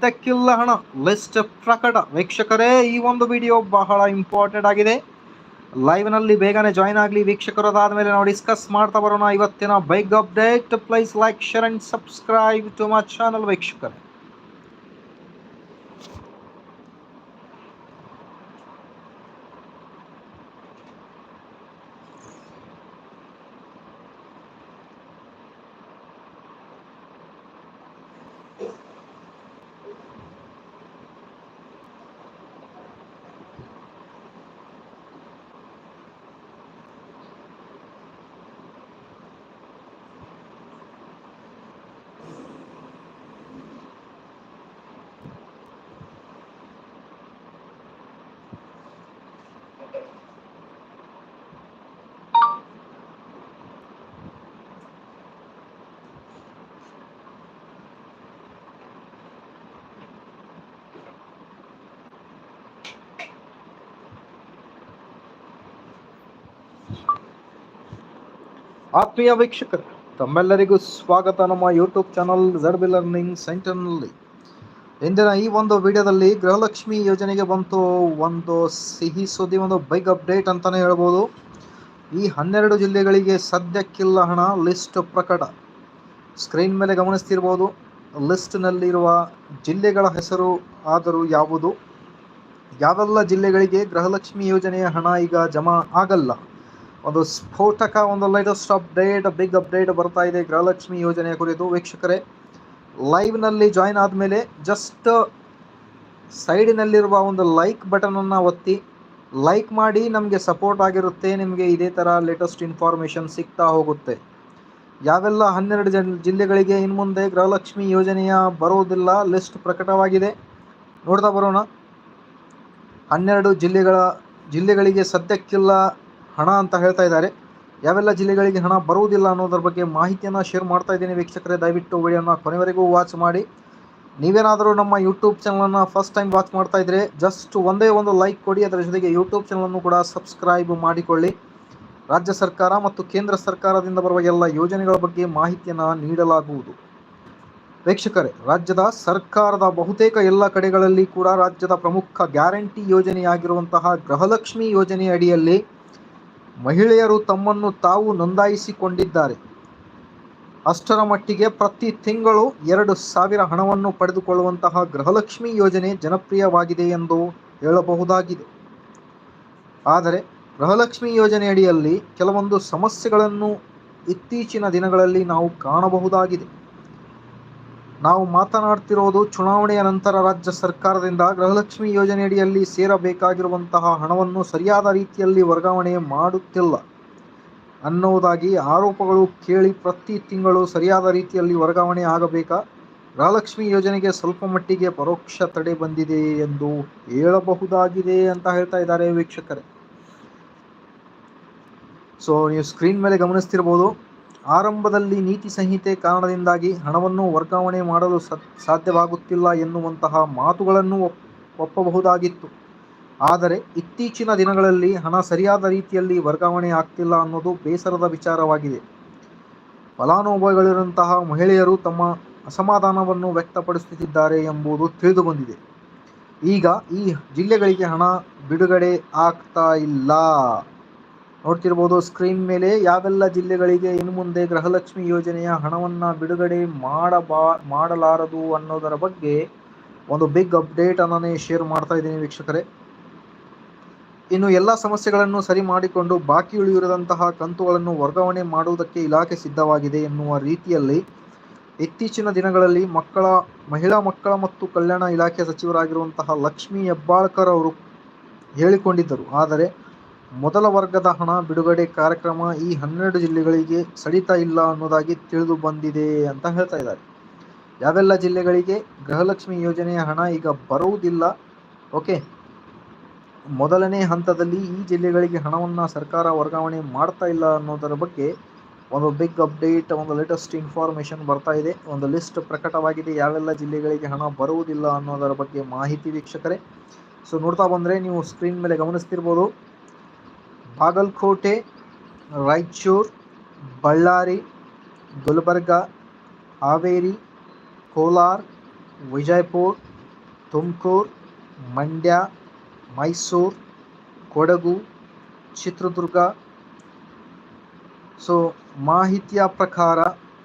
ಸದ್ಯಕ್ಕಿಲ್ಲ ಹಣ. ಲಿಸ್ಟ್ ಪ್ರಕಟ. ವೀಕ್ಷಕರೇ, ಈ ಒಂದು ವಿಡಿಯೋ ಬಹಳ ಇಂಪಾರ್ಟೆಂಟ್ ಆಗಿದೆ. ಲೈವ್ನಲ್ಲಿ ಬೇಗನೆ ಜಾಯ್ನ್ ಆಗಲಿ. ವೀಕ್ಷಕರು ಅದಾದ ಮೇಲೆ ನಾವು ಡಿಸ್ಕಸ್ ಮಾಡ್ತಾ ಬರೋಣ. ಇವತ್ತಿನ bike update please like share and subscribe to my channel ವೀಕ್ಷಕರೇ. ಆತ್ಮೀಯ ವೀಕ್ಷಕರು, ತಮ್ಮೆಲ್ಲರಿಗೂ ಸ್ವಾಗತ. ನಮ್ಮ YouTube channel Z B learning ಸೆಂಟರ್ನಲ್ಲಿ ಇಂದಿನ ಈ ಒಂದು ವಿಡಿಯೋದಲ್ಲಿ ಗೃಹಲಕ್ಷ್ಮಿ ಯೋಜನೆಗೆ ಬಂತು ಒಂದು ಸಿಹಿ ಸುದ್ದಿ, ಒಂದು ಬೈಕ್ ಅಪ್ಡೇಟ್ ಅಂತಲೇ ಹೇಳ್ಬೋದು. ಈ ಹನ್ನೆರಡು ಜಿಲ್ಲೆಗಳಿಗೆ ಸದ್ಯಕ್ಕಿಲ್ಲ ಹಣ ಲಿಸ್ಟ್ ಪ್ರಕಟ. ಸ್ಕ್ರೀನ್ ಮೇಲೆ ಗಮನಿಸ್ತಿರ್ಬೋದು. ಲಿಸ್ಟ್ನಲ್ಲಿರುವ ಜಿಲ್ಲೆಗಳ ಹೆಸರು, ಆದರೂ ಯಾವುದು? ಯಾವೆಲ್ಲ ಜಿಲ್ಲೆಗಳಿಗೆ ಗೃಹಲಕ್ಷ್ಮಿ ಯೋಜನೆಯ ಹಣ ಈಗ ಜಮಾ ಆಗಲ್ಲ? ಒಂದು ಸ್ಫೋಟಕ, ಒಂದು ಲೇಟೆಸ್ಟ್ ಅಪ್ಡೇಟ್ ಬಿಗ್ ಅಪ್ಡೇಟ್ ಬರ್ತಾ ಇದೆ ಗೃಹಲಕ್ಷ್ಮಿ ಯೋಜನೆಯ ಕುರಿತು ವೀಕ್ಷಕರೇ. ಲೈವ್ನಲ್ಲಿ ಜಾಯ್ನ್ ಆದಮೇಲೆ ಜಸ್ಟ್ ಸೈಡಿನಲ್ಲಿರುವ ಒಂದು ಲೈಕ್ ಬಟನನ್ನು ಒತ್ತಿ ಲೈಕ್ ಮಾಡಿ ನಮಗೆ ಸಪೋರ್ಟ್ ಆಗಿರುತ್ತೆ, ನಿಮಗೆ ಇದೇ ಥರ ಲೇಟೆಸ್ಟ್ ಇನ್ಫಾರ್ಮೇಷನ್ ಸಿಗ್ತಾ ಹೋಗುತ್ತೆ. ಯಾವೆಲ್ಲ ಹನ್ನೆರಡು ಜನ್ ಜಿಲ್ಲೆಗಳಿಗೆ ಇನ್ನು ಮುಂದೆ ಗೃಹಲಕ್ಷ್ಮಿ ಯೋಜನೆಯ ಬರೋದಿಲ್ಲ ಲಿಸ್ಟ್ ಪ್ರಕಟವಾಗಿದೆ. ನೋಡ್ತಾ ಬರೋಣ. ಹನ್ನೆರಡು ಜಿಲ್ಲೆಗಳ, ಜಿಲ್ಲೆಗಳಿಗೆ ಸದ್ಯಕ್ಕಿಲ್ಲ ಹಣ ಅಂತ ಹೇಳ್ತಾ ಇದ್ದಾರೆ. ಯಾವೆಲ್ಲ ಜಿಲ್ಲೆಗಳಿಗೆ ಹಣ ಬರುವುದಿಲ್ಲ ಅನ್ನೋದ್ರ ಬಗ್ಗೆ ಮಾಹಿತಿಯನ್ನು ಶೇರ್ ಮಾಡ್ತಾ ಇದ್ದೀನಿ ವೀಕ್ಷಕರೇ. ದಯವಿಟ್ಟು ವಿಡಿಯೋನ ಕೊನೆವರೆಗೂ ವಾಚ್ ಮಾಡಿ. ನೀವೇನಾದರೂ ನಮ್ಮ ಯೂಟ್ಯೂಬ್ ಚಾನಲನ್ನು ಫಸ್ಟ್ ಟೈಮ್ ವಾಚ್ ಮಾಡ್ತಾ ಇದ್ದರೆ ಜಸ್ಟ್ ಒಂದೇ ಒಂದು ಲೈಕ್ ಕೊಡಿ. ಅದರ ಜೊತೆಗೆ ಯೂಟ್ಯೂಬ್ ಚಾನಲನ್ನು ಕೂಡ ಸಬ್ಸ್ಕ್ರೈಬ್ ಮಾಡಿಕೊಳ್ಳಿ. ರಾಜ್ಯ ಸರ್ಕಾರ ಮತ್ತು ಕೇಂದ್ರ ಸರ್ಕಾರದಿಂದ ಬರುವ ಎಲ್ಲ ಯೋಜನೆಗಳ ಬಗ್ಗೆ ಮಾಹಿತಿಯನ್ನು ನೀಡಲಾಗುವುದು. ವೀಕ್ಷಕರೇ, ರಾಜ್ಯದ ಸರ್ಕಾರದ ಬಹುತೇಕ ಎಲ್ಲ ಕಡೆಗಳಲ್ಲಿ ಕೂಡ ರಾಜ್ಯದ ಪ್ರಮುಖ ಗ್ಯಾರಂಟಿ ಯೋಜನೆಯಾಗಿರುವಂತಹ ಗೃಹಲಕ್ಷ್ಮಿ ಯೋಜನೆ ಅಡಿಯಲ್ಲಿ ಮಹಿಳೆಯರು ತಮ್ಮನ್ನು ತಾವು ನೋಂದಾಯಿಸಿಕೊಂಡಿದ್ದಾರೆ. ಅಷ್ಟರ ಮಟ್ಟಿಗೆ ಪ್ರತಿ ತಿಂಗಳು ಎರಡು ಸಾವಿರ ಹಣವನ್ನು ಪಡೆದುಕೊಳ್ಳುವಂತಹ ಗೃಹಲಕ್ಷ್ಮಿ ಯೋಜನೆ ಜನಪ್ರಿಯವಾಗಿದೆ ಎಂದು ಹೇಳಬಹುದಾಗಿದೆ. ಆದರೆ ಗೃಹಲಕ್ಷ್ಮಿ ಯೋಜನೆಯಡಿಯಲ್ಲಿ ಕೆಲವೊಂದು ಸಮಸ್ಯೆಗಳನ್ನು ಇತ್ತೀಚಿನ ದಿನಗಳಲ್ಲಿ ನಾವು ಕಾಣಬಹುದಾಗಿದೆ. ನಾವು ಮಾತನಾಡ್ತಿರೋದು ಚುನಾವಣೆಯ ನಂತರ ರಾಜ್ಯ ಸರ್ಕಾರದಿಂದ ಗೃಹಲಕ್ಷ್ಮಿ ಯೋಜನೆಯಡಿಯಲ್ಲಿ ಸೇರಬೇಕಾಗಿರುವಂತಹ ಹಣವನ್ನು ಸರಿಯಾದ ರೀತಿಯಲ್ಲಿ ವರ್ಗಾವಣೆ ಮಾಡುತ್ತಿಲ್ಲ. ಅನ್ನುವುದಾಗಿ ಆರೋಪಗಳು ಕೇಳಿ ಪ್ರತಿ ತಿಂಗಳು ಸರಿಯಾದ ರೀತಿಯಲ್ಲಿ ವರ್ಗಾವಣೆ ಆಗಬೇಕಾ? ಗೃಹಲಕ್ಷ್ಮಿ ಯೋಜನೆಗೆ ಸ್ವಲ್ಪ ಮಟ್ಟಿಗೆ ಪರೋಕ್ಷ ತಡೆ ಬಂದಿದೆ ಎಂದು ಹೇಳಬಹುದಾಗಿದೆ ಅಂತ ಹೇಳ್ತಾ ಇದ್ದಾರೆ ವೀಕ್ಷಕರೇ. ಸೊ ನೀವು ಸ್ಕ್ರೀನ್ ಮೇಲೆ ಗಮನಿಸ್ತಿರ್ಬೋದು. ಆರಂಭದಲ್ಲಿ ನೀತಿ ಸಂಹಿತೆ ಕಾರಣದಿಂದಾಗಿ ಹಣವನ್ನು ವರ್ಗಾವಣೆ ಮಾಡಲು ಸಾಧ್ಯವಾಗುತ್ತಿಲ್ಲ ಎನ್ನುವಂತಹ ಮಾತುಗಳನ್ನು ಒಪ್ಪಬಹುದಾಗಿತ್ತು. ಆದರೆ ಇತ್ತೀಚಿನ ದಿನಗಳಲ್ಲಿ ಹಣ ಸರಿಯಾದ ರೀತಿಯಲ್ಲಿ ವರ್ಗಾವಣೆ ಆಗ್ತಿಲ್ಲ ಅನ್ನೋದು ಬೇಸರದ ವಿಚಾರವಾಗಿದೆ. ಫಲಾನುಭವಿಗಳಿರುವಂತಹ ಮಹಿಳೆಯರು ತಮ್ಮ ಅಸಮಾಧಾನವನ್ನು ವ್ಯಕ್ತಪಡಿಸುತ್ತಿದ್ದಾರೆ ಎಂಬುದು ತಿಳಿದುಬಂದಿದೆ. ಈಗ ಈ ಜಿಲ್ಲೆಗಳಿಗೆ ಹಣ ಬಿಡುಗಡೆ ಆಗ್ತಾ ಇಲ್ಲ. ನೋಡ್ತಿರ್ಬೋದು ಸ್ಕ್ರೀನ್ ಮೇಲೆ ಯಾವೆಲ್ಲ ಜಿಲ್ಲೆಗಳಿಗೆ ಇನ್ನು ಮುಂದೆ ಗೃಹಲಕ್ಷ್ಮಿ ಯೋಜನೆಯ ಹಣವನ್ನು ಬಿಡುಗಡೆ ಮಾಡಬಾ, ಮಾಡಲಾರದು ಅನ್ನೋದರ ಬಗ್ಗೆ ಒಂದು ಬಿಗ್ ಅಪ್ಡೇಟ್ ಅನ್ನೇ ಶೇರ್ ಮಾಡ್ತಾ ಇದ್ದೀನಿ ವೀಕ್ಷಕರೇ. ಇನ್ನು ಎಲ್ಲ ಸಮಸ್ಯೆಗಳನ್ನು ಸರಿ ಮಾಡಿಕೊಂಡು ಬಾಕಿ ಉಳಿಯಿರದಂತಹ ಕಂತುಗಳನ್ನು ವರ್ಗಾವಣೆ ಮಾಡುವುದಕ್ಕೆ ಇಲಾಖೆ ಸಿದ್ಧವಾಗಿದೆ ಎನ್ನುವ ರೀತಿಯಲ್ಲಿ ಇತ್ತೀಚಿನ ದಿನಗಳಲ್ಲಿ ಮಕ್ಕಳ, ಮಹಿಳಾ ಮಕ್ಕಳ ಮತ್ತು ಕಲ್ಯಾಣ ಇಲಾಖೆ ಸಚಿವರಾಗಿರುವಂತಹ ಲಕ್ಷ್ಮೀ ಹೆಬ್ಬಾಳ್ಕರ್ ಅವರು ಹೇಳಿಕೊಂಡಿದ್ದರು. ಆದರೆ ಮೊದಲ ವರ್ಗದ ಹಣ ಬಿಡುಗಡೆ ಕಾರ್ಯಕ್ರಮ ಈ ಹನ್ನೆರಡು ಜಿಲ್ಲೆಗಳಿಗೆ ಸಡಿತ ಇಲ್ಲ ಅನ್ನೋದಾಗಿ ತಿಳಿದು ಬಂದಿದೆ ಅಂತ ಹೇಳ್ತಾ ಇದ್ದಾರೆ. ಯಾವೆಲ್ಲ ಜಿಲ್ಲೆಗಳಿಗೆ ಗೃಹಲಕ್ಷ್ಮಿ ಯೋಜನೆಯ ಹಣ ಈಗ ಬರುವುದಿಲ್ಲ, ಓಕೆ, ಮೊದಲನೇ ಹಂತದಲ್ಲಿ ಈ ಜಿಲ್ಲೆಗಳಿಗೆ ಹಣವನ್ನು ಸರ್ಕಾರ ವರ್ಗಾವಣೆ ಮಾಡ್ತಾ ಇಲ್ಲ ಅನ್ನೋದರ ಬಗ್ಗೆ ಒಂದು ಬಿಗ್ ಅಪ್ಡೇಟ್ ಒಂದು ಲೇಟೆಸ್ಟ್ ಇನ್ಫಾರ್ಮೇಷನ್ ಬರ್ತಾ ಇದೆ. ಒಂದು ಲಿಸ್ಟ್ ಪ್ರಕಟವಾಗಿದೆ ಯಾವೆಲ್ಲ ಜಿಲ್ಲೆಗಳಿಗೆ ಹಣ ಬರುವುದಿಲ್ಲ ಅನ್ನೋದರ ಬಗ್ಗೆ ಮಾಹಿತಿ ವೀಕ್ಷಕರೇ. ಸೊ ನೋಡ್ತಾ ಬಂದರೆ ನೀವು ಸ್ಕ್ರೀನ್ ಮೇಲೆ ಗಮನಿಸ್ತಿರ್ಬೋದು. ಬಾಗಲಕೋಟೆ, ರಾಯಚೂರು, ಬಳ್ಳಾರಿ, ಗುಲ್ಬರ್ಗ, ಹಾವೇರಿ, ಕೋಲಾರ, ವಿಜಯಪುರ, ತುಮಕೂರು, ಮಂಡ್ಯ, ಮೈಸೂರು, ಕೊಡಗು, ಚಿತ್ರದುರ್ಗ. ಸೊ ಮಾಹಿತಿಯ ಪ್ರಕಾರ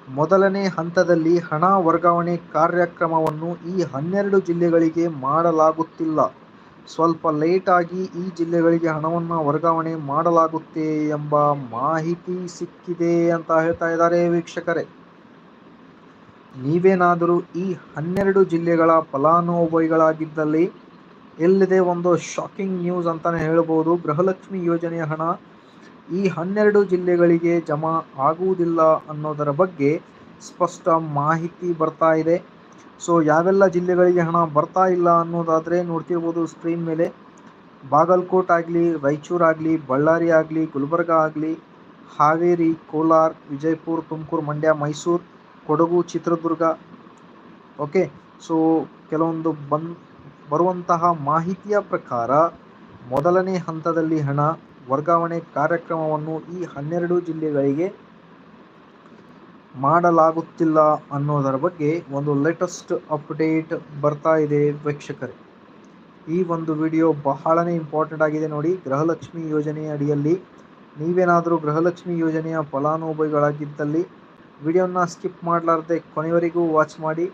ಮೊದಲನೇ ಹಂತದಲ್ಲಿ ಹಣ ವರ್ಗಾವಣೆ ಕಾರ್ಯಕ್ರಮವನ್ನು ಈ ಹನ್ನೆರಡು ಜಿಲ್ಲೆಗಳಿಗೆ ಮಾಡಲಾಗುತ್ತಿಲ್ಲ. ಸ್ವಲ್ಪ ಲೇಟಾಗಿ ಈ ಜಿಲ್ಲೆಗಳಿಗೆ ಹಣವನ್ನು ವರ್ಗಾವಣೆ ಮಾಡಲಾಗುತ್ತೆ ಎಂಬ ಮಾಹಿತಿ ಸಿಕ್ಕಿದೆ ಅಂತ ಹೇಳ್ತಾ ಇದ್ದಾರೆ ವೀಕ್ಷಕರೇ. ನೀವೇನಾದರೂ ಈ ಹನ್ನೆರಡು ಜಿಲ್ಲೆಗಳ ಫಲಾನುಭವಿಗಳಾಗಿದ್ದಲ್ಲಿ ಎಲ್ಲಿದೆ ಒಂದು ಶಾಕಿಂಗ್ ನ್ಯೂಸ್ ಅಂತಲೇ ಹೇಳ್ಬೋದು. ಗೃಹಲಕ್ಷ್ಮಿ ಯೋಜನೆಯ ಹಣ ಈ ಹನ್ನೆರಡು ಜಿಲ್ಲೆಗಳಿಗೆ ಜಮಾ ಆಗುವುದಿಲ್ಲ ಅನ್ನೋದರ ಬಗ್ಗೆ ಸ್ಪಷ್ಟ ಮಾಹಿತಿ ಬರ್ತಾ ಇದೆ. ಸೊ ಯಾವೆಲ್ಲ ಜಿಲ್ಲೆಗಳಿಗೆ ಹಣ ಬರ್ತಾ ಇಲ್ಲ ಅನ್ನೋದಾದರೆ ನೋಡ್ತಿರ್ಬೋದು ಸ್ಕ್ರೀನ್ ಮೇಲೆ. ಬಾಗಲಕೋಟ್ ಆಗಲಿ ರಾಯಚೂರಾಗಲಿ ಬಳ್ಳಾರಿ ಆಗಲಿ, ಗುಲ್ಬರ್ಗ ಆಗಲಿ, ಹಾವೇರಿ, ಕೋಲಾರ, ವಿಜಯಪುರ, ತುಮಕೂರು, ಮಂಡ್ಯ, ಮೈಸೂರು, ಕೊಡಗು, ಚಿತ್ರದುರ್ಗ. ಓಕೆ ಸೊ ಕೆಲವೊಂದು ಬನ್ ಬರುವಂತಹ ಮಾಹಿತಿಯ ಪ್ರಕಾರ ಮೊದಲನೇ ಹಂತದಲ್ಲಿ ಹಣ ವರ್ಗಾವಣೆ ಕಾರ್ಯಕ್ರಮವನ್ನು ಈ ಹನ್ನೆರಡು ಜಿಲ್ಲೆಗಳಿಗೆ ಮಾಡಲಾಗುತ್ತಿಲ್ಲ ಅನ್ನೋದರ ಬಗ್ಗೆ ಒಂದು ಲೇಟೆಸ್ಟ್ ಅಪ್ಡೇಟ್ ಬರ್ತಾ ಇದೆ ವೀಕ್ಷಕರೇ. ಈ ಒಂದು ವಿಡಿಯೋ ಬಹಳನೇ ಇಂಪಾರ್ಟೆಂಟ್ ಆಗಿದೆ ನೋಡಿ. ಗೃಹಲಕ್ಷ್ಮಿ ಯೋಜನೆಯ ಅಡಿಯಲ್ಲಿ ನೀವೇನಾದರೂ ಗೃಹಲಕ್ಷ್ಮಿ ಯೋಜನೆಯ ಫಲಾನುಭವಿಗಳಾಗಿದ್ದಲ್ಲಿ ವಿಡಿಯೋನ ಸ್ಕಿಪ್ ಮಾಡಲಾರ್ದೆ ಕೊನೆಯವರೆಗೂ ವಾಚ್ ಮಾಡಿ.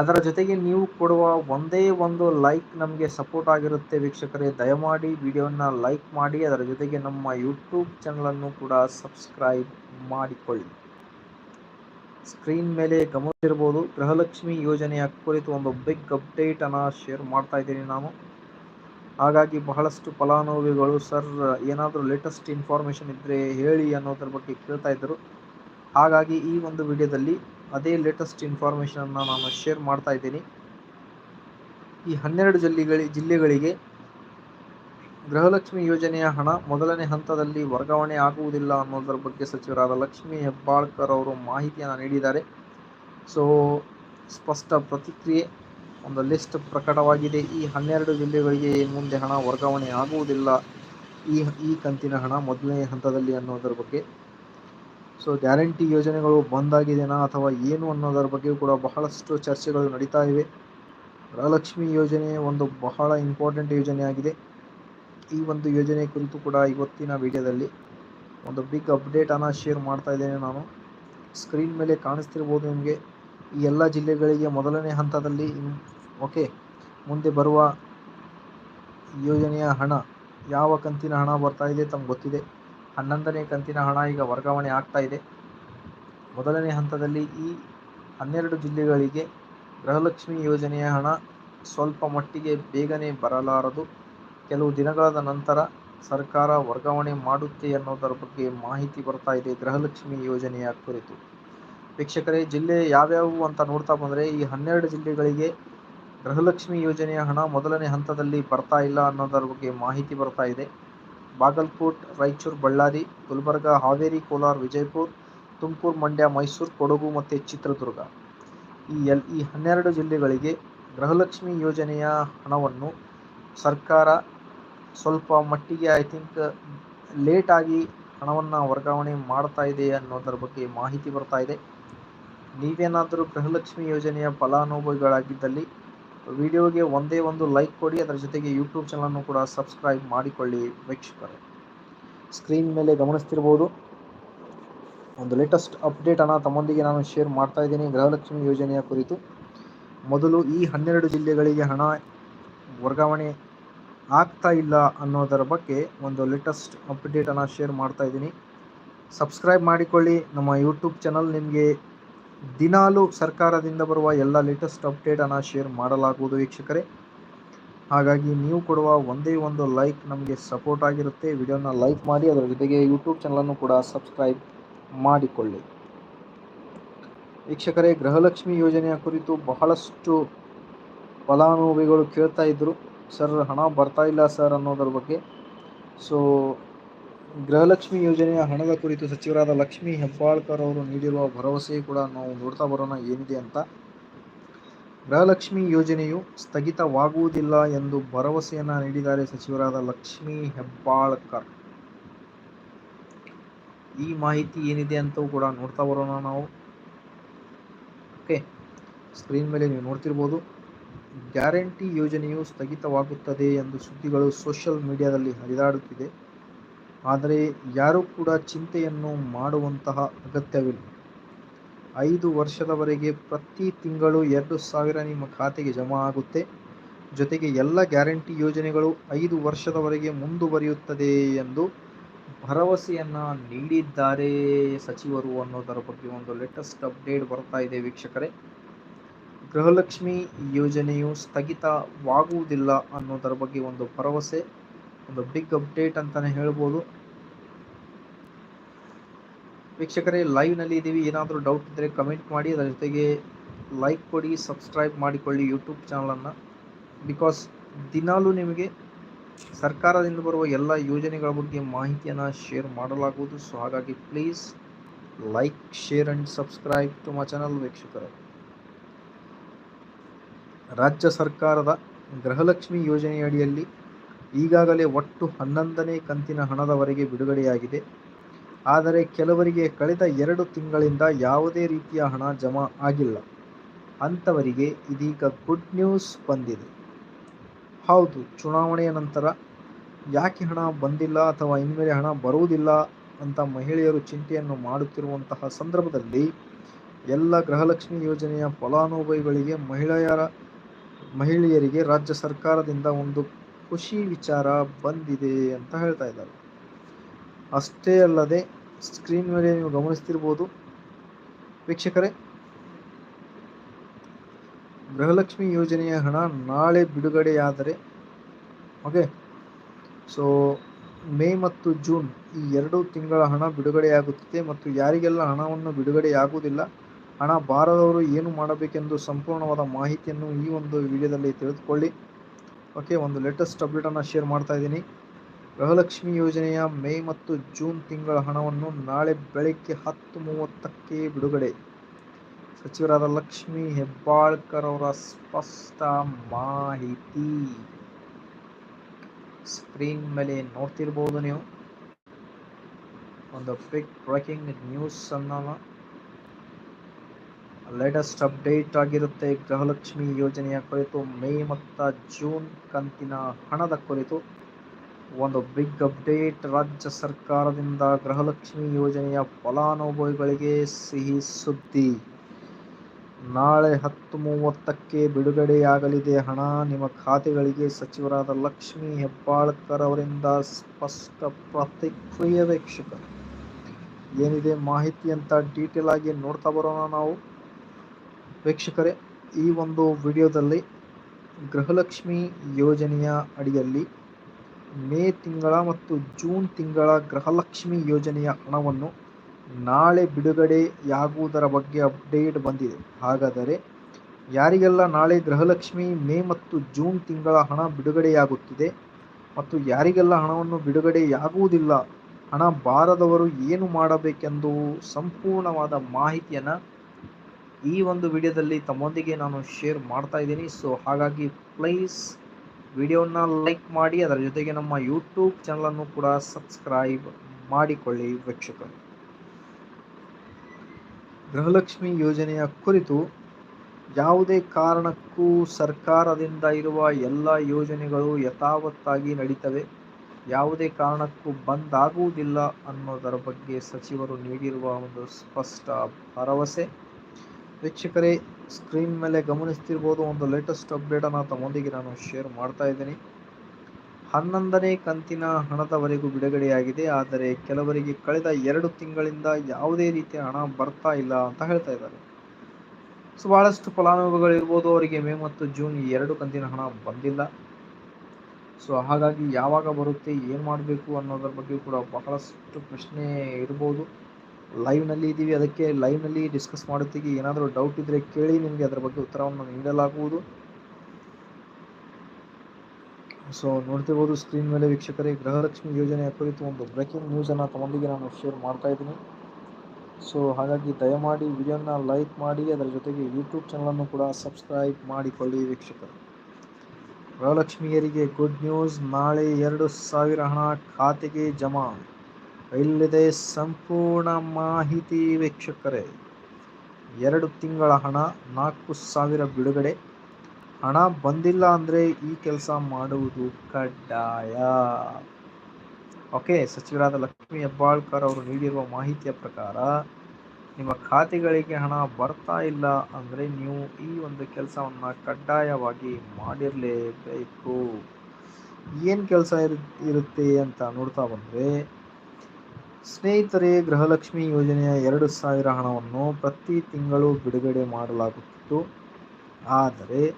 ಅದರ ಜೊತೆಗೆ ನೀವು ಕೊಡುವ ಒಂದೇ ಒಂದು ಲೈಕ್ ನಮಗೆ ಸಪೋರ್ಟ್ ಆಗಿರುತ್ತೆ ವೀಕ್ಷಕರೇ. ದಯಮಾಡಿ ವಿಡಿಯೋನ ಲೈಕ್ ಮಾಡಿ. ಅದರ ಜೊತೆಗೆ ನಮ್ಮ ಯೂಟ್ಯೂಬ್ ಚಾನಲನ್ನು ಕೂಡ ಸಬ್ಸ್ಕ್ರೈಬ್ ಮಾಡಿಕೊಳ್ಳಿ. ಸ್ಕ್ರೀನ್ ಮೇಲೆ ಗಮನಿಸಿರ್ಬೋದು ಗೃಹಲಕ್ಷ್ಮಿ ಯೋಜನೆಯ ಕುರಿತು ಒಂದು ಬಿಗ್ ಅಪ್ಡೇಟನ್ನು ಶೇರ್ ಮಾಡ್ತಾ ಇದ್ದೀನಿ ನಾನು. ಹಾಗಾಗಿ ಬಹಳಷ್ಟು ಫಲಾನುಭವಿಗಳು ಸರ್ ಏನಾದರೂ ಲೇಟೆಸ್ಟ್ ಇನ್ಫಾರ್ಮೇಷನ್ ಇದ್ದರೆ ಹೇಳಿ ಅನ್ನೋದ್ರ ಬಗ್ಗೆ ಕೇಳ್ತಾ ಇದ್ದರು. ಹಾಗಾಗಿ ಈ ಒಂದು ವಿಡಿಯೋದಲ್ಲಿ ಅದೇ ಲೇಟೆಸ್ಟ್ ಇನ್ಫಾರ್ಮೇಷನನ್ನು ನಾನು ಶೇರ್ ಮಾಡ್ತಾ ಇದ್ದೀನಿ. ಈ ಹನ್ನೆರಡು ಜಿಲ್ಲೆಗಳಿ, ಜಿಲ್ಲೆಗಳಿಗೆ ಗೃಹಲಕ್ಷ್ಮಿ ಯೋಜನೆಯ ಹಣ ಮೊದಲನೇ ಹಂತದಲ್ಲಿ ವರ್ಗಾವಣೆ ಆಗುವುದಿಲ್ಲ ಅನ್ನೋದರ ಬಗ್ಗೆ ಸಚಿವರಾದ ಲಕ್ಷ್ಮಿ ಹೆಬ್ಬಾಳ್ಕರ್ ಅವರು ಮಾಹಿತಿಯನ್ನು ನೀಡಿದ್ದಾರೆ. ಸೊ, ಸ್ಪಷ್ಟ ಪ್ರತಿಕ್ರಿಯೆ, ಒಂದು ಲಿಸ್ಟ್ ಪ್ರಕಟವಾಗಿದೆ. ಈ ಹನ್ನೆರಡು ಜಿಲ್ಲೆಗಳಿಗೆ ಮುಂದೆ ಹಣ ವರ್ಗಾವಣೆ ಆಗುವುದಿಲ್ಲ. ಈ ಈ ಕಂತಿನ ಹಣ ಮೊದಲನೇ ಹಂತದಲ್ಲಿ ಅನ್ನೋದರ ಬಗ್ಗೆ. ಸೊ, ಗ್ಯಾರಂಟಿ ಯೋಜನೆಗಳು ಬಂದಾಗಿದೆನಾ ಅಥವಾ ಏನು ಅನ್ನೋದರ ಬಗ್ಗೆ ಕೂಡ ಬಹಳಷ್ಟು ಚರ್ಚೆಗಳು ನಡೀತಾ ಇವೆ. ಗೃಹಲಕ್ಷ್ಮಿ ಯೋಜನೆ ಒಂದು ಬಹಳ ಇಂಪಾರ್ಟೆಂಟ್ ಯೋಜನೆಯಾಗಿದೆ. ಈ ಒಂದು ಯೋಜನೆ ಕುರಿತು ಕೂಡ ಇವತ್ತಿನ ವಿಡಿಯೋದಲ್ಲಿ ಒಂದು ಬಿಗ್ ಅಪ್ಡೇಟನ್ನು ಶೇರ್ ಮಾಡ್ತಾ ಇದ್ದೇನೆ ನಾನು. ಸ್ಕ್ರೀನ್ ಮೇಲೆ ಕಾಣಿಸ್ತಿರ್ಬೋದು ನಿಮಗೆ. ಈ ಎಲ್ಲ ಜಿಲ್ಲೆಗಳಿಗೆ ಮೊದಲನೇ ಹಂತದಲ್ಲಿ ಓಕೆ ಮುಂದೆ ಬರುವ ಯೋಜನೆಯ ಹಣ, ಯಾವ ಕಂತಿನ ಹಣ ಬರ್ತಾ ಇದೆ ತಮ್ಗೆ ಗೊತ್ತಿದೆ. ಹನ್ನೊಂದನೇ ಕಂತಿನ ಹಣ ಈಗ ವರ್ಗಾವಣೆ ಆಗ್ತಾ ಇದೆ. ಮೊದಲನೇ ಹಂತದಲ್ಲಿ ಈ ಹನ್ನೆರಡು ಜಿಲ್ಲೆಗಳಿಗೆ ಗೃಹಲಕ್ಷ್ಮಿ ಯೋಜನೆಯ ಹಣ ಸ್ವಲ್ಪ ಮಟ್ಟಿಗೆ ಬೇಗನೆ ಬರಲಾರದು. ಕೆಲವು ದಿನಗಳ ನಂತರ ಸರ್ಕಾರ ವರ್ಗಾವಣೆ ಮಾಡುತ್ತೆ ಅನ್ನೋದರ ಬಗ್ಗೆ ಮಾಹಿತಿ ಬರ್ತಾ ಇದೆ ಗೃಹಲಕ್ಷ್ಮಿ ಯೋಜನೆಯ ಕುರಿತು. ವೀಕ್ಷಕರೇ, ಜಿಲ್ಲೆ ಯಾವ್ಯಾವು ಅಂತ ನೋಡ್ತಾ ಬಂದರೆ ಈ ಹನ್ನೆರಡು ಜಿಲ್ಲೆಗಳಿಗೆ ಗೃಹಲಕ್ಷ್ಮಿ ಯೋಜನೆಯ ಹಣ ಮೊದಲನೇ ಹಂತದಲ್ಲಿ ಬರ್ತಾ ಇಲ್ಲ ಅನ್ನೋದರ ಬಗ್ಗೆ ಮಾಹಿತಿ ಬರ್ತಾ ಇದೆ. ಬಾಗಲಕೋಟ್, ರಾಯಚೂರು, ಬಳ್ಳಾರಿ, ಗುಲ್ಬರ್ಗ, ಹಾವೇರಿ, ಕೋಲಾರ, ವಿಜಯಪುರ, ತುಮಕೂರು, ಮಂಡ್ಯ, ಮೈಸೂರು, ಕೊಡಗು ಮತ್ತು ಚಿತ್ರದುರ್ಗ. ಈ ಎಲ್ ಈ ಹನ್ನೆರಡು ಜಿಲ್ಲೆಗಳಿಗೆ ಗೃಹಲಕ್ಷ್ಮಿ ಯೋಜನೆಯ ಹಣವನ್ನು ಸರ್ಕಾರ ಸ್ವಲ್ಪ ಮಟ್ಟಿಗೆ ಐ ಥಿಂಕ್ ಲೇಟಾಗಿ ಹಣವನ್ನು ವರ್ಗಾವಣೆ ಮಾಡ್ತಾ ಇದೆ ಅನ್ನೋದರ ಬಗ್ಗೆ ಮಾಹಿತಿ ಬರ್ತಾ ಇದೆ. ನೀವೇನಾದರೂ ಗೃಹಲಕ್ಷ್ಮಿ ಯೋಜನೆಯ ಫಲಾನುಭವಿಗಳಾಗಿದ್ದಲ್ಲಿ ವಿಡಿಯೋಗೆ ಒಂದೇ ಒಂದು ಲೈಕ್ ಕೊಡಿ, ಅದರ ಜೊತೆಗೆ ಯೂಟ್ಯೂಬ್ ಚಾನಲನ್ನು ಕೂಡ ಸಬ್ಸ್ಕ್ರೈಬ್ ಮಾಡಿಕೊಳ್ಳಿ ವೀಕ್ಷಕರೇ. ಸ್ಕ್ರೀನ್ ಮೇಲೆ ಗಮನಿಸ್ತಿರ್ಬೋದು. ಒಂದು ಲೇಟೆಸ್ಟ್ ಅಪ್ಡೇಟನ್ನು ತಮ್ಮೊಂದಿಗೆ ನಾನು ಶೇರ್ ಮಾಡ್ತಾ ಇದ್ದೀನಿ ಗೃಹಲಕ್ಷ್ಮಿ ಯೋಜನೆಯ ಕುರಿತು. ಮೊದಲು ಈ ಹನ್ನೆರಡು ಜಿಲ್ಲೆಗಳಿಗೆ ಹಣ ವರ್ಗಾವಣೆ ಆಗ್ತಾ ಇಲ್ಲ ಅನ್ನೋದರ ಬಗ್ಗೆ ಒಂದು ಲೇಟೆಸ್ಟ್ ಅಪ್ಡೇಟನ್ನು ಶೇರ್ ಮಾಡ್ತಾ ಇದ್ದೀನಿ. ಸಬ್ಸ್ಕ್ರೈಬ್ ಮಾಡಿಕೊಳ್ಳಿ. ನಮ್ಮ ಯೂಟ್ಯೂಬ್ ಚಾನಲ್ ನಿಮಗೆ ದಿನಾಲೂ ಸರ್ಕಾರದಿಂದ ಬರುವ ಎಲ್ಲ ಲೇಟೆಸ್ಟ್ ಅಪ್ಡೇಟನ್ನು ಶೇರ್ ಮಾಡಲಾಗುವುದು ವೀಕ್ಷಕರೇ. ಹಾಗಾಗಿ ನೀವು ಕೊಡುವ ಒಂದೇ ಒಂದು ಲೈಕ್ ನಮಗೆ ಸಪೋರ್ಟ್ ಆಗಿರುತ್ತೆ. ವಿಡಿಯೋನ ಲೈಕ್ ಮಾಡಿ, ಅದರ ಜೊತೆಗೆ ಯೂಟ್ಯೂಬ್ ಚಾನಲನ್ನು ಕೂಡ ಸಬ್ಸ್ಕ್ರೈಬ್ ಮಾಡಿಕೊಳ್ಳಿ. ವೀಕ್ಷಕರೇ, ಗೃಹಲಕ್ಷ್ಮಿ ಯೋಜನೆಯ ಕುರಿತು ಬಹಳಷ್ಟು ಫಲಾನುಭವಿಗಳು ಕೇಳ್ತಾ ಇದ್ದರು ಸರ್ ಹಣ ಬರ್ತಾ ಇಲ್ಲ ಸರ್ ಅನ್ನೋದ್ರ ಬಗ್ಗೆ. ಸೊ ಗೃಹಲಕ್ಷ್ಮಿ ಯೋಜನೆಯ ಹಣದ ಕುರಿತು ಸಚಿವರಾದ ಲಕ್ಷ್ಮೀ ಹೆಬ್ಬಾಳ್ಕರ್ ಅವರು ನೀಡಿರುವ ಭರವಸೆ ಕೂಡ ನಾವು ನೋಡ್ತಾ ಬರೋಣ ಏನಿದೆ ಅಂತ. ಗೃಹಲಕ್ಷ್ಮಿ ಯೋಜನೆಯು ಸ್ಥಗಿತವಾಗುವುದಿಲ್ಲ ಎಂದು ಭರವಸೆಯನ್ನು ನೀಡಿದ್ದಾರೆ ಸಚಿವರಾದ ಲಕ್ಷ್ಮೀ ಹೆಬ್ಬಾಳ್ಕರ್. ಈ ಮಾಹಿತಿ ಏನಿದೆ ಅಂತೂ ಕೂಡ ನೋಡ್ತಾ ಬರೋಣ ನಾವು. ಓಕೆ ಸ್ಕ್ರೀನ್ ಮೇಲೆ ನೀವು ನೋಡ್ತಿರ್ಬೋದು. ಗ್ಯಾರಂಟಿ ಯೋಜನೆಯು ಸ್ಥಗಿತವಾಗುತ್ತದೆ ಎಂದು ಸುದ್ದಿಗಳು ಸೋಷಿಯಲ್ ಮೀಡಿಯಾದಲ್ಲಿ ಹರಿದಾಡುತ್ತಿದೆ. ಆದರೆ ಯಾರೂ ಕೂಡ ಚಿಂತೆಯನ್ನು ಮಾಡುವಂತಹ ಅಗತ್ಯವಿಲ್ಲ. ಐದು ವರ್ಷದವರೆಗೆ ಪ್ರತಿ ತಿಂಗಳು ಎರಡು ಸಾವಿರ ನಿಮ್ಮ ಖಾತೆಗೆ ಜಮಾ ಆಗುತ್ತೆ. ಜೊತೆಗೆ ಎಲ್ಲ ಗ್ಯಾರಂಟಿ ಯೋಜನೆಗಳು ಐದು ವರ್ಷದವರೆಗೆ ಮುಂದುವರಿಯುತ್ತದೆ ಎಂದು ಭರವಸೆಯನ್ನು ನೀಡಿದ್ದಾರೆ ಸಚಿವರು ಅನ್ನೋದರ ಬಗ್ಗೆ ಒಂದು ಲೇಟೆಸ್ಟ್ ಅಪ್ಡೇಟ್ ಬರ್ತಾ ಇದೆ ವೀಕ್ಷಕರೇ. ಗೃಹಲಕ್ಷ್ಮಿ ಯೋಜನೆಯು ಸ್ಥಗಿತವಾಗುವುದಿಲ್ಲ ಅನ್ನೋದರ ಬಗ್ಗೆ ಒಂದು ಭರವಸೆ, ಒಂದು ಬಿಗ್ ಅಪ್ಡೇಟ್ ಅಂತಾನೆ ಹೇಳ್ಬೋದು. ವೀಕ್ಷಕರೇ ಲೈವ್ನಲ್ಲಿ ಇದ್ದೀವಿ. ಏನಾದರೂ ಡೌಟ್ ಇದ್ದರೆ ಕಮೆಂಟ್ ಮಾಡಿ. ಅದರ ಜೊತೆಗೆ ಲೈಕ್ ಕೊಡಿ ಸಬ್ಸ್ಕ್ರೈಬ್ ಮಾಡಿಕೊಳ್ಳಿ ಯೂಟ್ಯೂಬ್ ಚಾನಲನ್ನು. ಬಿಕಾಸ್ ದಿನಾಲೂ ನಿಮಗೆ ಸರ್ಕಾರದಿಂದ ಬರುವ ಎಲ್ಲ ಯೋಜನೆಗಳ ಬಗ್ಗೆ ಮಾಹಿತಿಯನ್ನು ಶೇರ್ ಮಾಡಲಾಗುವುದು. ಸೊ ಹಾಗಾಗಿ please like share and subscribe to my channel ವೀಕ್ಷಕರೇ. ರಾಜ್ಯ ಸರ್ಕಾರದ ಗೃಹಲಕ್ಷ್ಮಿ ಯೋಜನೆಯಡಿಯಲ್ಲಿ ಈಗಾಗಲೇ ಒಟ್ಟು ಹನ್ನೊಂದನೇ ಕಂತಿನ ಹಣದವರೆಗೆ ಬಿಡುಗಡೆಯಾಗಿದೆ. ಆದರೆ ಕೆಲವರಿಗೆ ಕಳೆದ ಎರಡು ತಿಂಗಳಿಂದ ಯಾವುದೇ ರೀತಿಯ ಹಣ ಜಮಾ ಆಗಿಲ್ಲ. ಅಂಥವರಿಗೆ ಇದೀಗ ಗುಡ್ ನ್ಯೂಸ್ ಬಂದಿದೆ. ಹೌದು, ಚುನಾವಣೆಯ ನಂತರ ಯಾಕೆ ಹಣ ಬಂದಿಲ್ಲ ಅಥವಾ ಇನ್ಮೇಲೆ ಹಣ ಬರುವುದಿಲ್ಲ ಅಂತ ಮಹಿಳೆಯರು ಚಿಂತೆಯನ್ನು ಮಾಡುತ್ತಿರುವಂತಹ ಸಂದರ್ಭದಲ್ಲಿ ಎಲ್ಲ ಗೃಹಲಕ್ಷ್ಮಿ ಯೋಜನೆಯ ಫಲಾನುಭವಿಗಳಿಗೆ ಮಹಿಳೆಯರ ಮಹಿಳೆಯರಿಗೆ ರಾಜ್ಯ ಸರ್ಕಾರದಿಂದ ಒಂದು ಖುಷಿ ವಿಚಾರ ಬಂದಿದೆ ಅಂತ ಹೇಳ್ತಾ ಇದ್ದಾರೆ. ಅಷ್ಟೇ ಅಲ್ಲದೆ ಸ್ಕ್ರೀನ್ ಮೇಲೆ ನೀವು ಗಮನಿಸ್ತಿರ್ಬೋದು. ವೀಕ್ಷಕರೇ, ಗೃಹಲಕ್ಷ್ಮಿ ಯೋಜನೆಯ ಹಣ ನಾಳೆ ಬಿಡುಗಡೆಯಾದರೆ ಓಕೆ ಸೊ ಮೇ ಮತ್ತು ಜೂನ್ ಈ ಎರಡು ತಿಂಗಳ ಹಣ ಬಿಡುಗಡೆಯಾಗುತ್ತಿದೆ ಮತ್ತು ಯಾರಿಗೆಲ್ಲ ಹಣವನ್ನು ಬಿಡುಗಡೆಯಾಗುವುದಿಲ್ಲ ಹಣ ಬಾರದವರು ಏನು ಮಾಡಬೇಕೆಂದು ಸಂಪೂರ್ಣವಾದ ಮಾಹಿತಿಯನ್ನು ಈ ಒಂದು ವಿಡಿಯೋದಲ್ಲಿ ತಿಳಿದುಕೊಳ್ಳಿ. ಓಕೆ, ಒಂದು ಲೇಟೆಸ್ಟ್ ಅಪ್ಡೇಟನ್ನು ಶೇರ್ ಮಾಡ್ತಾ ಇದ್ದೀನಿ. ಗೃಹಲಕ್ಷ್ಮಿ ಯೋಜನೆಯ ಮೇ ಮತ್ತು ಜೂನ್ ತಿಂಗಳ ಹಣವನ್ನು ನಾಳೆ ಬೆಳಗ್ಗೆ ಹತ್ತು ಮೂವತ್ತಕ್ಕೆ ಬಿಡುಗಡೆ. ಸಚಿವರಾದ ಲಕ್ಷ್ಮಿ ಹೆಬ್ಬಾಳ್ಕರ್ ಅವರ ಸ್ಪಷ್ಟ ಮಾಹಿತಿ. ಸ್ಕ್ರೀನ್ ಮೇಲೆ ನೋಡ್ತಿರ್ಬೋದು ನೀವು. ಒಂದು ಬಿಗ್ ಬ್ರೇಕಿಂಗ್ ನ್ಯೂಸ್ ಅನ್ನ ಲೇಟೆಸ್ಟ್ ಅಪ್ಡೇಟ್ ಆಗಿರುತ್ತೆ ಗೃಹಲಕ್ಷ್ಮಿ ಯೋಜನೆಯ ಕುರಿತು ಮೇ ಮತ್ತು ಜೂನ್ ಕಂತಿನ ಹಣದ ಕುರಿತು. ಒಂದು ಬಿಗ್ ಅಪ್ಡೇಟ್ ರಾಜ್ಯ ಸರ್ಕಾರದಿಂದ ಗೃಹಲಕ್ಷ್ಮಿ ಯೋಜನೆಯ ಫಲಾನುಭವಿಗಳಿಗೆ ಸಿಹಿ ಸುದ್ದಿ. ನಾಳೆ ಹತ್ತು ಮೂವತ್ತಕ್ಕೆ ಬಿಡುಗಡೆಯಾಗಲಿದೆ ಹಣ. ನಿಮ್ಮ ಖಾತೆಗಳಿಗೆ ಸಚಿವರಾದ ಲಕ್ಷ್ಮಿ ಹೆಬ್ಬಾಳ್ಕರ್ ಅವರಿಂದ ಸ್ಪಷ್ಟ ಪ್ರತಿಕ್ರಿಯೆ ವೀಕ್ಷಕರು. ಏನಿದೆ ಮಾಹಿತಿ ಅಂತ ಡೀಟೇಲ್ ಆಗಿ ನೋಡ್ತಾ ಬರೋಣ ನಾವು. ವೀಕ್ಷಕರೇ, ಈ ಒಂದು ವಿಡಿಯೋದಲ್ಲಿ ಗೃಹಲಕ್ಷ್ಮಿ ಯೋಜನೆಯ ಅಡಿಯಲ್ಲಿ ಮೇ ತಿಂಗಳ ಮತ್ತು ಜೂನ್ ತಿಂಗಳ ಗೃಹಲಕ್ಷ್ಮಿ ಯೋಜನೆಯ ಹಣವನ್ನು ನಾಳೆ ಬಿಡುಗಡೆಯಾಗುವುದರ ಬಗ್ಗೆ ಅಪ್ಡೇಟ್ ಬಂದಿದೆ. ಹಾಗಾದರೆ ಯಾರಿಗೆಲ್ಲ ನಾಳೆ ಗೃಹಲಕ್ಷ್ಮಿ ಮೇ ಮತ್ತು ಜೂನ್ ತಿಂಗಳ ಹಣ ಬಿಡುಗಡೆಯಾಗುತ್ತಿದೆ ಮತ್ತು ಯಾರಿಗೆಲ್ಲ ಹಣವನ್ನು ಬಿಡುಗಡೆಯಾಗುವುದಿಲ್ಲ, ಹಣ ಬಾರದವರು ಏನು ಮಾಡಬೇಕೆಂದು ಸಂಪೂರ್ಣವಾದ ಮಾಹಿತಿಯನ್ನು ಈ ಒಂದು ವಿಡಿಯೋದಲ್ಲಿ ತಮ್ಮೊಂದಿಗೆ ನಾನು ಶೇರ್ ಮಾಡ್ತಾ ಇದ್ದೀನಿ. ಸೊ ಹಾಗಾಗಿ ಪ್ಲೀಸ್ ವಿಡಿಯೋನ ಲೈಕ್ ಮಾಡಿ, ಅದರ ಜೊತೆಗೆ ನಮ್ಮ ಯೂಟ್ಯೂಬ್ ಚಾನಲನ್ನು ಕೂಡ ಸಬ್ಸ್ಕ್ರೈಬ್ ಮಾಡಿಕೊಳ್ಳಿ ವೀಕ್ಷಕರು. ಗೃಹಲಕ್ಷ್ಮಿ ಯೋಜನೆಯ ಕುರಿತು ಯಾವುದೇ ಕಾರಣಕ್ಕೂ ಸರ್ಕಾರದಿಂದ ಇರುವ ಎಲ್ಲ ಯೋಜನೆಗಳು ಯಥಾವತ್ತಾಗಿ ನಡೀತವೆ. ಯಾವುದೇ ಕಾರಣಕ್ಕೂ ಬಂದ್ ಆಗುವುದಿಲ್ಲ ಅನ್ನೋದರ ಬಗ್ಗೆ ಸಚಿವರು ನೀಡಿರುವ ಒಂದು ಸ್ಪಷ್ಟ ಭರವಸೆ. ವೀಕ್ಷಕರೇ ಸ್ಕ್ರೀನ್ ಮೇಲೆ ಗಮನಿಸ್ತಿರ್ಬೋದು ಒಂದು ಲೇಟೆಸ್ಟ್ ಅಪ್ಡೇಟನ್ನು ತಮ್ಮೊಂದಿಗೆ ನಾನು ಶೇರ್ ಮಾಡ್ತಾ ಇದ್ದೀನಿ. ಹನ್ನೊಂದನೇ ಕಂತಿನ ಹಣದವರೆಗೂ ಬಿಡುಗಡೆಯಾಗಿದೆ, ಆದರೆ ಕೆಲವರಿಗೆ ಕಳೆದ ಎರಡು ತಿಂಗಳಿಂದ ಯಾವುದೇ ರೀತಿಯ ಹಣ ಬರ್ತಾ ಇಲ್ಲ ಅಂತ ಹೇಳ್ತಾ ಇದ್ದಾರೆ. ಸೊ ಭಾಳಷ್ಟು ಫಲಾನುಭವಿಗಳಿರ್ಬೋದು ಅವರಿಗೆ ಮೇ ಮತ್ತು ಜೂನ್ ಎರಡು ಕಂತಿನ ಹಣ ಬಂದಿಲ್ಲ. ಸೊ, ಹಾಗಾಗಿ ಯಾವಾಗ ಬರುತ್ತೆ, ಏನು ಮಾಡಬೇಕು ಅನ್ನೋದ್ರ ಬಗ್ಗೆ ಕೂಡ ಬಹಳಷ್ಟು ಪ್ರಶ್ನೆ ಇರ್ಬೋದು. ಲೈವ್ನಲ್ಲಿ ಇದ್ದೀವಿ. ಅದಕ್ಕೆ ಲೈವ್ನಲ್ಲಿ ಡಿಸ್ಕಸ್ ಮಾಡುತ್ತೀವಿ ಏನಾದರೂ ಡೌಟ್ ಇದ್ದರೆ ಕೇಳಿ ನಿಮಗೆ ಅದರ ಬಗ್ಗೆ ಉತ್ತರವನ್ನು ನೀಡಲಾಗುವುದು ಸೊ ನೋಡ್ತಿರ್ಬೋದು ಸ್ಕ್ರೀನ್ ಮೇಲೆ ವೀಕ್ಷಕರೇ, ಗೃಹಲಕ್ಷ್ಮಿ ಯೋಜನೆಯ ಕುರಿತು ಒಂದು ಬ್ರೇಕಿಂಗ್ ನ್ಯೂಸನ್ನು ತಮ್ಮೊಂದಿಗೆ ನಾನು ಶೇರ್ ಮಾಡ್ತಾ ಇದ್ದೀನಿ. ಸೊ ಹಾಗಾಗಿ ದಯಮಾಡಿ ವಿಡಿಯೋನ ಲೈಕ್ ಮಾಡಿ, ಅದರ ಜೊತೆಗೆ ಯೂಟ್ಯೂಬ್ ಚಾನಲನ್ನು ಕೂಡ ಸಬ್ಸ್ಕ್ರೈಬ್ ಮಾಡಿಕೊಳ್ಳಿ ವೀಕ್ಷಕರು. ಗೃಹಲಕ್ಷ್ಮಿಯರಿಗೆ ಗುಡ್ ನ್ಯೂಸ್ ನಾಳೆ ಎರಡು ಸಾವಿರ ಹಣ ಖಾತೆಗೆ ಜಮಾ. ಇಲ್ಲಿದೆ ಸಂಪೂರ್ಣ ಮಾಹಿತಿ ವೀಕ್ಷಕರೇ. ಎರಡು ತಿಂಗಳ ಹಣ, ನಾಲ್ಕು ಸಾವಿರ ಬಿಡುಗಡೆ. ಹಣ ಬಂದಿಲ್ಲ ಅಂದರೆ ಈ ಕೆಲಸ ಮಾಡುವುದು ಕಡ್ಡಾಯ. ಓಕೆ, ಸಚಿವರಾದ ಲಕ್ಷ್ಮಿ ಹೆಬ್ಬಾಳ್ಕರ್ ಅವರು ನೀಡಿರುವ ಮಾಹಿತಿಯ ಪ್ರಕಾರ, ನಿಮ್ಮ ಖಾತೆಗಳಿಗೆ ಹಣ ಬರ್ತಾ ಇಲ್ಲ ಅಂದರೆ ನೀವು ಈ ಒಂದು ಕೆಲಸವನ್ನು ಕಡ್ಡಾಯವಾಗಿ ಮಾಡಿರಲೇಬೇಕು. ಏನು ಕೆಲಸ ಇರುತ್ತೆ ಅಂತ ನೋಡ್ತಾ ಬಂದರೆ ಸ್ನೇಹಿತರೆ, ಗೃಹಲಕ್ಷ್ಮಿ ಯೋಜನೆಯ ಎರಡು ಸಾವಿರ ಹಣವನ್ನು ಪ್ರತಿ ತಿಂಗಳು ಬಿಡುಗಡೆ ಮಾಡಲಾಗುತ್ತಿತ್ತು. ಆದರೆ,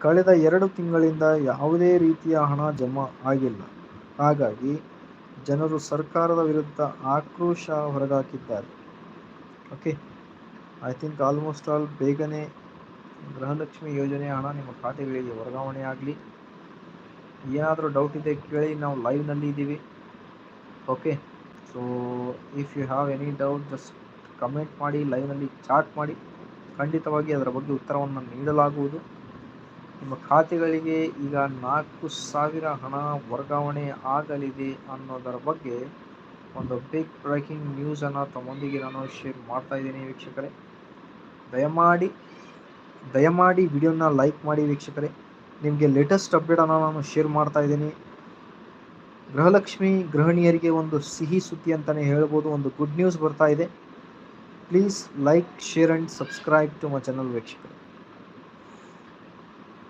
ಕಳೆದ ಎರಡು ತಿಂಗಳಿಂದ ಯಾವುದೇ ರೀತಿಯ ಹಣ ಜಮಾ ಆಗಿಲ್ಲ. ಹಾಗಾಗಿ, ಜನರು ಸರ್ಕಾರದ ವಿರುದ್ಧ ಆಕ್ರೋಶ ಹೊರಗಾಕಿದ್ದಾರೆ. Okay, I think almost all ಬೇಗನೆ ಗೃಹಲಕ್ಷ್ಮಿ ಯೋಜನೆಯ ಹಣ ನಿಮ್ಮ ಖಾತೆಗಳಿಗೆ ವರ್ಗಾವಣೆ ಆಗಲಿ. ಏನಾದರೂ ಡೌಟ್ ಇದೆ ಕೇಳಿ, ನಾವು ಲೈವ್ನಲ್ಲಿ ಇದ್ದೀವಿ. Okay. So if you have any doubt just comment ಮಾಡಿ ಲೈನಲ್ಲಿ ಚಾಟ್ ಮಾಡಿ. ಖಂಡಿತವಾಗಿ ಅದರ ಬಗ್ಗೆ ಉತ್ತರವನ್ನು ನೀಡಲಾಗುವುದು. ನಿಮ್ಮ ಖಾತೆಗಳಿಗೆ ಈಗ ನಾಲ್ಕು ಸಾವಿರ ಹಣ ವರ್ಗಾವಣೆ ಆಗಲಿದೆ ಅನ್ನೋದರ ಬಗ್ಗೆ ಒಂದು ಬಿಗ್ ಬ್ರೇಕಿಂಗ್ ನ್ಯೂಸನ್ನು ತಮ್ಮೊಂದಿಗೆ ನಾನು ಶೇರ್ ಮಾಡ್ತಾ ಇದ್ದೀನಿ ವೀಕ್ಷಕರೇ. ದಯಮಾಡಿ ದಯಮಾಡಿ ವಿಡಿಯೋನ ಲೈಕ್ ಮಾಡಿ ವೀಕ್ಷಕರೇ. ನಿಮಗೆ ಲೇಟೆಸ್ಟ್ ಅಪ್ಡೇಟನ್ನು ನಾನು ಶೇರ್ ಮಾಡ್ತಾ ಇದ್ದೀನಿ. ಗೃಹಲಕ್ಷ್ಮಿ ಗೃಹಿಣಿಯರಿಗೆ ಒಂದು ಸಿಹಿ ಸುದ್ದಿ ಅಂತಲೇ ಹೇಳ್ಬೋದು, ಒಂದು ಗುಡ್ ನ್ಯೂಸ್ ಬರ್ತಾ ಇದೆ. Please like share and subscribe to my channel ವೀಕ್ಷಕರು.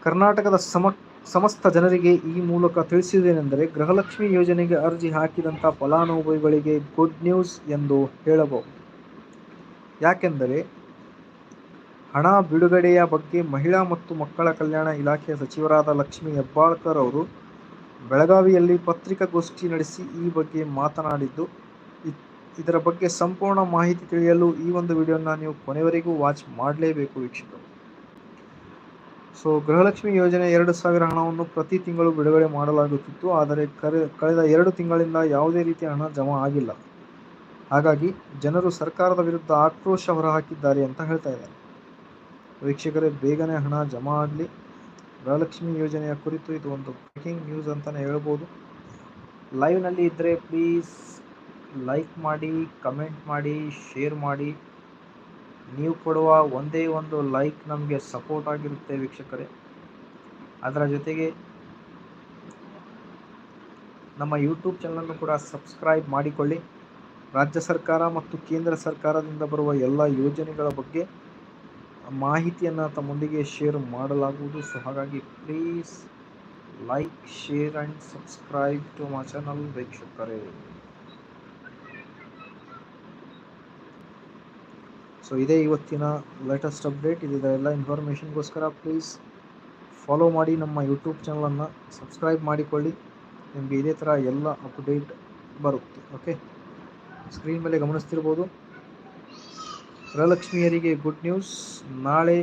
ಕರ್ನಾಟಕದ ಸಮ, ಸಮಸ್ತ ಜನರಿಗೆ ಈ ಮೂಲಕ ತಿಳಿಸಿದೇನೆಂದರೆ ಗೃಹಲಕ್ಷ್ಮಿ ಯೋಜನೆಗೆ ಅರ್ಜಿ ಹಾಕಿದಂಥ ಫಲಾನುಭವಿಗಳಿಗೆ ಗುಡ್ ನ್ಯೂಸ್ ಎಂದು ಹೇಳಬಹುದು. ಯಾಕೆಂದರೆ, ಹಣ ಬಿಡುಗಡೆಯ ಬಗ್ಗೆ ಮಹಿಳಾ ಮತ್ತು ಮಕ್ಕಳ ಕಲ್ಯಾಣ ಇಲಾಖೆಯ ಸಚಿವರಾದ ಲಕ್ಷ್ಮೀ ಹೆಬ್ಬಾಳ್ಕರ್ ಅವರು ಬೆಳಗಾವಿಯಲ್ಲಿ ಪತ್ರಿಕಾಗೋಷ್ಠಿ ನಡೆಸಿ ಈ ಬಗ್ಗೆ ಮಾತನಾಡಿದ್ದು ಇದರ ಬಗ್ಗೆ ಸಂಪೂರ್ಣ ಮಾಹಿತಿ ತಿಳಿಯಲು ಈ ಒಂದು ವಿಡಿಯೋನ ನೀವು ಕೊನೆವರೆಗೂ ವಾಚ್ ಮಾಡಲೇಬೇಕು ವೀಕ್ಷಕರು. ಸೊ, ಗೃಹಲಕ್ಷ್ಮಿ ಯೋಜನೆ ಎರಡು ಸಾವಿರ ಹಣವನ್ನು ಪ್ರತಿ ತಿಂಗಳು ಬಿಡುಗಡೆ ಮಾಡಲಾಗುತ್ತಿತ್ತು, ಆದರೆ ಕಳೆದ ಎರಡು ತಿಂಗಳಿಂದ ಯಾವುದೇ ರೀತಿಯ ಹಣ ಜಮಾ ಆಗಿಲ್ಲ. ಹಾಗಾಗಿ ಜನರು ಸರ್ಕಾರದ ವಿರುದ್ಧ ಆಕ್ರೋಶ ಹೊರಹಾಕಿದ್ದಾರೆ ಅಂತ ಹೇಳ್ತಾ ಇದ್ದಾರೆ. ವೀಕ್ಷಕರೇ, ಬೇಗನೆ ಹಣ ಜಮಾ ಆಗಲಿ. ಗೃಹಲಕ್ಷ್ಮಿ ಯೋಜನೆಯ ಕುರಿತು ಇದು ಒಂದು ಬ್ರೇಕಿಂಗ್ ನ್ಯೂಸ್ ಅಂತಲೇ ಹೇಳ್ಬೋದು. ಲೈವ್ನಲ್ಲಿ ಇದ್ದರೆ ಪ್ಲೀಸ್ ಲೈಕ್ ಮಾಡಿ ಕಮೆಂಟ್ ಮಾಡಿ ಶೇರ್ ಮಾಡಿ. ನೀವು ಕೊಡುವ ಒಂದೇ ಒಂದು ಲೈಕ್ ನಮಗೆ ಸಪೋರ್ಟ್ ಆಗಿರುತ್ತೆ ವೀಕ್ಷಕರೇ. ಅದರ ಜೊತೆಗೆ ನಮ್ಮ ಯೂಟ್ಯೂಬ್ ಚಾನಲನ್ನು ಕೂಡ ಸಬ್ಸ್ಕ್ರೈಬ್ ಮಾಡಿಕೊಳ್ಳಿ. ರಾಜ್ಯ ಸರ್ಕಾರ ಮತ್ತು ಕೇಂದ್ರ ಸರ್ಕಾರದಿಂದ ಬರುವ ಎಲ್ಲ ಯೋಜನೆಗಳ ಬಗ್ಗೆ ಮಾಹಿತಿಯನ್ನು ತಮ್ಮೊಂದಿಗೆ ಶೇರ್ ಮಾಡಲಾಗುವುದು. ಸೊ ಹಾಗಾಗಿ please like share and subscribe to my channel ವೀಕ್ಷಕರೇ. ಸೊ ಇದೇ ಇವತ್ತಿನ ಲೇಟೆಸ್ಟ್ ಅಪ್ಡೇಟ್ ಇದೆಲ್ಲ ಇನ್ಫಾರ್ಮೇಷನ್ಗೋಸ್ಕರ ಪ್ಲೀಸ್ ಫಾಲೋ ಮಾಡಿ, ನಮ್ಮ ಯೂಟ್ಯೂಬ್ ಚಾನಲನ್ನು ಸಬ್ಸ್ಕ್ರೈಬ್ ಮಾಡಿಕೊಳ್ಳಿ. ನಿಮಗೆ ಇದೇ ಥರ ಎಲ್ಲ ಅಪ್ಡೇಟ್ ಬರುತ್ತೆ ಓಕೆ ಸ್ಕ್ರೀನ್ ಮೇಲೆ ಗಮನಿಸ್ತಿರ್ಬೋದು. ಗೃಹಲಕ್ಷ್ಮಿಯರಿಗೆ ಗುಡ್ ನ್ಯೂಸ್ ನಾಳೆ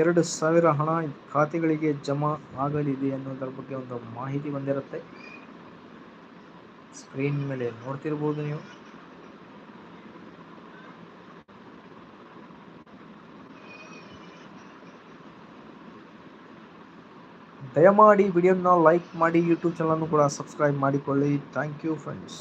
ಎರಡು ಸಾವಿರ ಹಣ ಖಾತೆಗಳಿಗೆ ಜಮಾ ಆಗಲಿದೆ ಅನ್ನೋದರ ಬಗ್ಗೆ ಒಂದು ಮಾಹಿತಿ ಬಂದಿರುತ್ತೆ. ಸ್ಕ್ರೀನ್ ಮೇಲೆ ನೋಡ್ತಿರ್ಬೋದು ನೀವು. ದಯಮಾಡಿ ವಿಡಿಯೋನ ಲೈಕ್ ಮಾಡಿ ಯೂಟ್ಯೂಬ್ ಚಾನಲನ್ನು ಕೂಡ ಸಬ್ಸ್ಕ್ರೈಬ್ ಮಾಡಿಕೊಳ್ಳಿ. Thank you friends